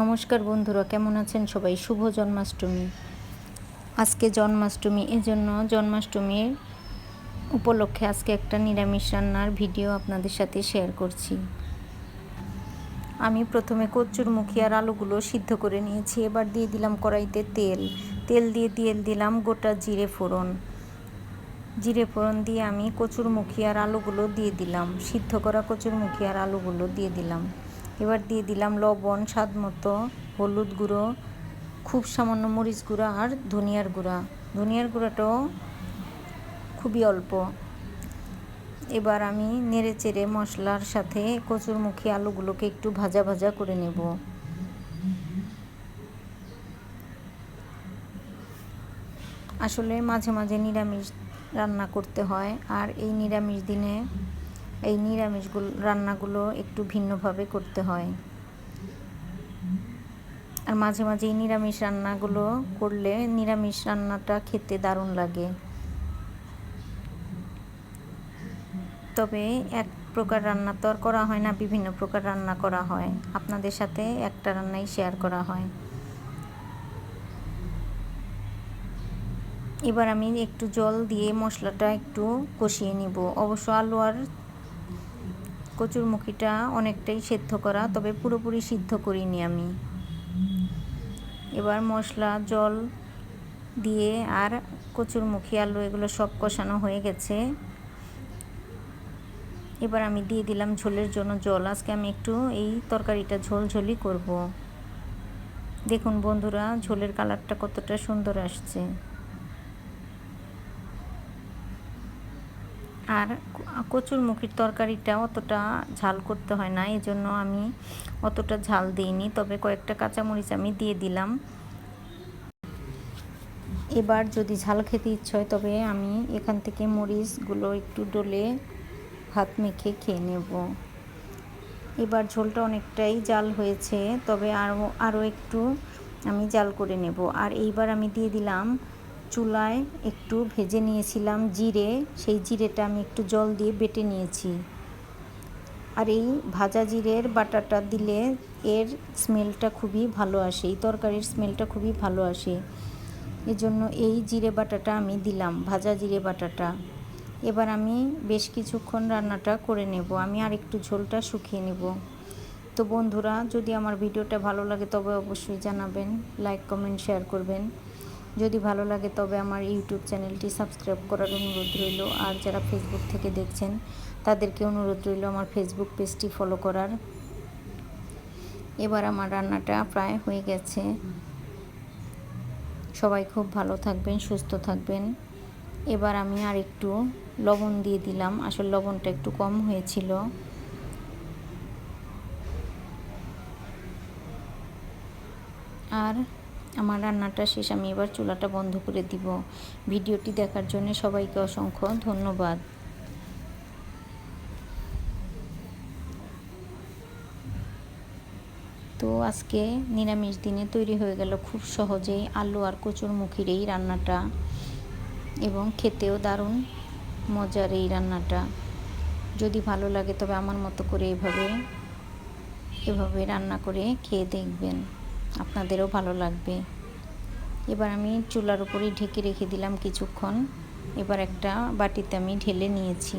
নমস্কার বন্ধুরা, কেমন আছেন সবাই? শুভ জন্মাষ্টমী। আজকে জন্মাষ্টমী, এজন্য জন্মাষ্টমীর উপলক্ষে আজকে একটা নিরামিষ রান্নার ভিডিও আপনাদের সাথে শেয়ার করছি। আমি প্রথমে কচুরমুখী আর আলুগুলো সিদ্ধ করে নিয়েছি। এবার দিয়ে দিলাম কড়াইতে তেল। তেল দিয়ে দিয়ে দিলাম গোটা জিরে ফোড়ন। জিরে ফোড়ন দিয়ে আমি কচুরমুখী আর আলুগুলো দিয়ে দিলাম। সিদ্ধ করা কচুরমুখী আর আলুগুলো দিয়ে দিলাম। এবার দিয়ে দিলাম লবণ, স্বাদ মতো, হলুদ গুঁড়ো, খুব সামান্য মরিচ গুঁড়া আর ধনিয়ার গুঁড়া। ধনিয়ার গুঁড়াটাও খুবই অল্প। এবার আমি নেড়ে চেড়ে মশলার সাথে কচুরমুখী আলুগুলোকে একটু ভাজা ভাজা করে নেব। আসলে মাঝে মাঝে নিরামিষ রান্না করতে হয়, আর এই নিরামিষ দিনে এই নিরামিষগুলো, রান্নাগুলো একটু ভিন্নভাবে করতে হয়। আর মাঝে মাঝে এই নিরামিষ রান্নাগুলো করলে নিরামিষ রান্নাটা খেতে দারুণ লাগে। তবে এক প্রকার রান্না তো আর করা হয় না, বিভিন্ন প্রকার রান্না করা হয়। আপনাদের সাথে একটা রান্নাই শেয়ার করা হয়। এবার আমি একটু জল দিয়ে মশলাটা একটু কষিয়ে নিব। অবশ্য আলু আর কচুরমুখিটা অনেকটাই সেদ্ধ করা, তবে পুরোপুরি সিদ্ধ করিনি আমি। এবার মশলা, জল দিয়ে আর কচুরমুখী আলু এগুলো সব কষানো হয়ে গেছে। এবার আমি দিয়ে দিলাম ঝোলের জন্য জল। আজকে আমি একটু এই তরকারিটা ঝোল ঝোলই করব। দেখুন বন্ধুরা, ঝোলের কালারটা কতটা সুন্দর আসছে। আর কচুর মুখির তরকারিটা অতটা ঝাল করতে হয় না এই জন্য আমি অতটা ঝাল দিইনি। তবে কয়েকটা কাঁচামরিচ আমি দিয়ে দিলাম। এবার যদি ঝাল খেতে ইচ্ছে হয়, তবে আমি এখান থেকে মরিচগুলো একটু ডলে ভাত মেখে খেয়ে নেব। এবার ঝোলটা অনেকটাই জাল হয়েছে, তবে আরও আরও একটু আমি জাল করে নেব। আর এইবার আমি দিয়ে দিলাম চুলায় একটু ভেজে নিয়েছিলাম জিরে। সেই জিরেটা আমি একটু জল দিয়ে বেটে নিয়েছি। আর এই ভাজা জিরের বাটাটা দিলে এর স্মেলটা খুবই ভালো আসে, এই তরকারির স্মেলটা খুবই ভালো আসে। এজন্য এই জিরে বাটাটা আমি দিলাম, ভাজা জিরে বাটাটা। এবার আমি বেশ কিছুক্ষণ রান্নাটা করে নেব, আমি আর একটু ঝোলটা শুকিয়ে নেব। তো বন্ধুরা, যদি আমার ভিডিওটা ভালো লাগে তবে অবশ্যই জানাবেন, লাইক, কমেন্ট, শেয়ার করবেন। যদি ভালো লাগে তবে আমার ইউটিউব চ্যানেলটি সাবস্ক্রাইব করার অনুরোধ রইল। আর যারা ফেসবুক থেকে দেখছেন, তাদেরকে অনুরোধ রইল আমার ফেসবুক পেজটি ফলো করার। এবার আমার রান্নাটা প্রায় হয়ে গেছে। সবাই খুব ভালো থাকবেন, সুস্থ থাকবেন। এবার আমি আর একটু লবণ দিয়ে দিলাম। আসলে লবণটা একটু কম হয়েছিল। আর আমার রান্নাটা শেষ, আমি এবার চুলাটা বন্ধ করে দিব। ভিডিওটি দেখার জন্য সবাইকে অসংখ্য ধন্যবাদ। তো আজকে নিরামিষ দিনে তৈরি হয়ে গেল খুব সহজেই আলু আর কচুর মুখির এই রান্নাটা এবং খেতেও দারুণ মজার এই রান্নাটা। যদি ভালো লাগে তবে আমার মতো করে এভাবে এভাবে রান্না করে খেয়ে দেখবেন। আপনাদেরও ভালো লাগবে। এবার আমি চুলার উপরেই ঢেকে রেখে দিলাম কিছুক্ষণ। এবার একটা বাটিতে আমি ঢেলে নিয়েছি।